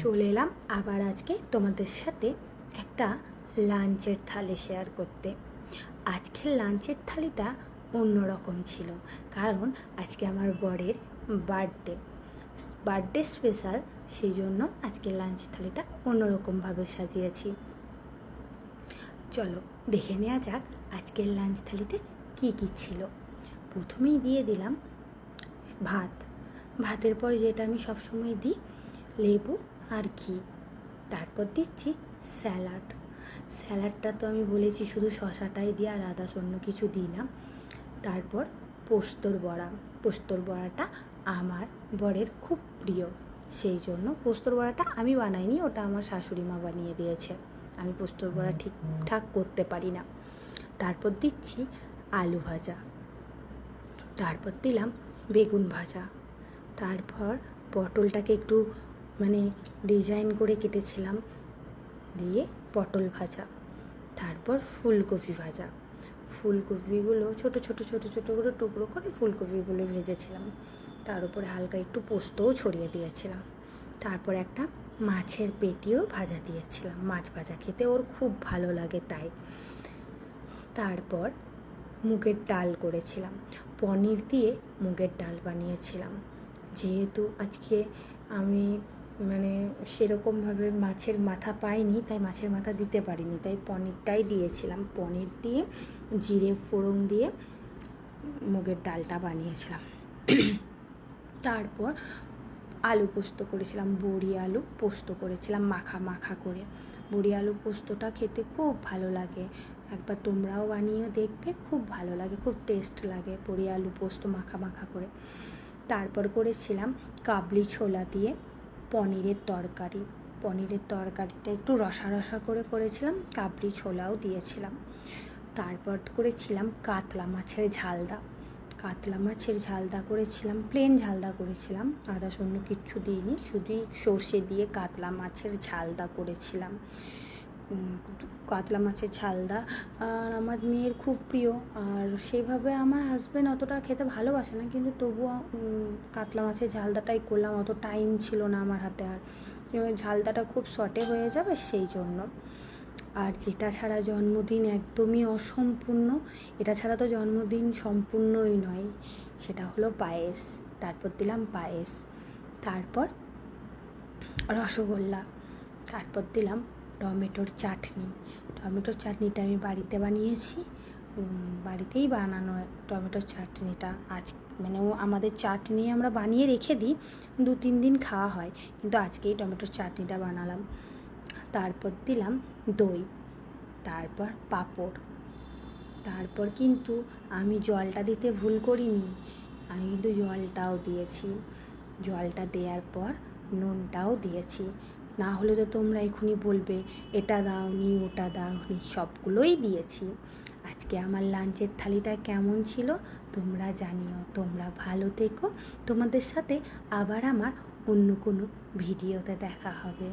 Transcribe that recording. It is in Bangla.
চলে এলাম আবার আজকে তোমাদের সাথে একটা লাঞ্চের থালি শেয়ার করতে। আজকের লাঞ্চের থালিটা অন্যরকম ছিল, কারণ আজকে আমার বরের বার্থডে বার্থডে স্পেশাল সেই জন্য আজকে লাঞ্চ থালিটা অন্যরকমভাবে সাজিয়েছি। চলো দেখে নেওয়া যাক আজকের লাঞ্চ থালিতে কী কী ছিল। প্রথমেই দিয়ে দিলাম ভাত। ভাতের পরে যেটা আমি সবসময় দিই, লেবু আর ঘি তারপর দিচ্ছি স্যালাড। স্যালাডটা তো আমি বলেছি শুধু শশাটাই দিয়ে আর আদার্স অন্য কিছু দিই না। তারপর পোস্তর বড়া। পোস্তর বড়াটা আমার বরের খুব প্রিয়। সেই জন্য পোস্তর বড়াটা আমি বানাইনি ওটা আমার শাশুড়ি মা বানিয়ে দিয়েছে। আমি পোস্তর বড়া ঠিকঠাক করতে পারি না। তারপর দিচ্ছি আলু ভাজা। তারপর দিলাম বেগুন ভাজা। তারপর পটলটাকে একটু মানে ডিজাইন করে কেটেছিলাম। দিয়ে পটল ভাজা, তারপর ফুলকপি ভাজা। ফুলকপিগুলো ছোট ছোট ছোট ছোট করে টুকরো করে ফুলকপিগুলো ভেজেছিলাম। তার উপরে হালকা একটু পোস্তও ছড়িয়ে দিয়েছিলাম। তারপর একটা মাছের পেটিও ভাজা দিয়েছিলাম। মাছ ভাজা খেতে ওর খুব ভালো লাগে তাই। তারপর মুগের ডাল করেছিলাম। পনির দিয়ে মুগের ডাল বানিয়েছিলাম। যেহেতু আজকে আমি মানে সেরকমভাবে মাছের মাথা পাইনি, তাই মাছের মাথা দিতে পারিনি। তাই পনিরটাই দিয়েছিলাম। পনির দিয়ে, জিরে ফোড়ন দিয়ে মুগের ডালটা বানিয়েছিলাম। তারপর আলু পোস্ত করেছিলাম, বড়ি আলু পোস্ত করেছিলাম, মাখা মাখা করে। বড়ি আলু পোস্তটা খেতে খুব ভালো লাগে। একবার তোমরাও বানিয়ে দেখবে, খুব ভালো লাগে, খুব টেস্ট লাগে বড়ি আলু পোস্ত মাখা মাখা করে। তারপর করেছিলাম কাবলি ছোলা দিয়ে পনিরের তরকারি। পনিরের তরকারিটা একটু রসা রসা করে করেছিলাম, কাবলি ছোলাও দিয়েছিলাম। তারপর করেছিলাম কাতলা মাছের ঝালদা। কাতলা মাছের ঝালদা করেছিলাম প্লেন ঝালদা করেছিলাম আদা অন্য কিচ্ছু দিইনি, শুধুই সর্ষে দিয়ে কাতলা মাছের ঝালদা করেছিলাম। কাতলা মাছের ঝালদা আর আমার মেয়ের খুব প্রিয়। আর সেইভাবে আমার হাজব্যান্ড অতটা খেতে ভালোবাসে না, কিন্তু তবুও কাতলা মাছের ঝালদাটাই করলাম। অত টাইম ছিল না আমার হাতে আর। ঝালদাটা খুব শর্টে হয়ে যাবে সেই জন্য। আর যেটা ছাড়া জন্মদিন একদমই অসম্পূর্ণ, এটা ছাড়া তো জন্মদিন সম্পূর্ণই নয়। সেটা হলো পায়েস। তারপর দিলাম পায়েস। তারপর রসগোল্লা। তারপর দিলাম টমেটোর চাটনি। টমেটোর চাটনিটা আমি বাড়িতে বানিয়েছি। বাড়িতেই বানানো টমেটোর চাটনিটা। আজ মানে ও আমাদের চাটনি আমরা বানিয়ে রেখে দিই, দু তিন দিন খাওয়া হয়। কিন্তু আজকেই টমেটোর চাটনিটা বানালাম। তারপর দিলাম দই, তারপর পাঁপড়। তারপর কিন্তু আমি জলটা দিতে ভুল করিনি। আমি কিন্তু জলটাও দিয়েছি। জলটা দেওয়ার পর নুনটাও দিয়েছি। না হলে তো তোমরা এখনই বলবে, এটা দাও নি, ওটা দাও নি। সবগুলোই দিয়েছি। আজকে আমার লাঞ্চের থালিটা কেমন ছিল তোমরা জানিও। তোমরা ভালো থেকো। তোমাদের সাথে আবার আমার অন্য কোনো ভিডিওতে দেখা হবে।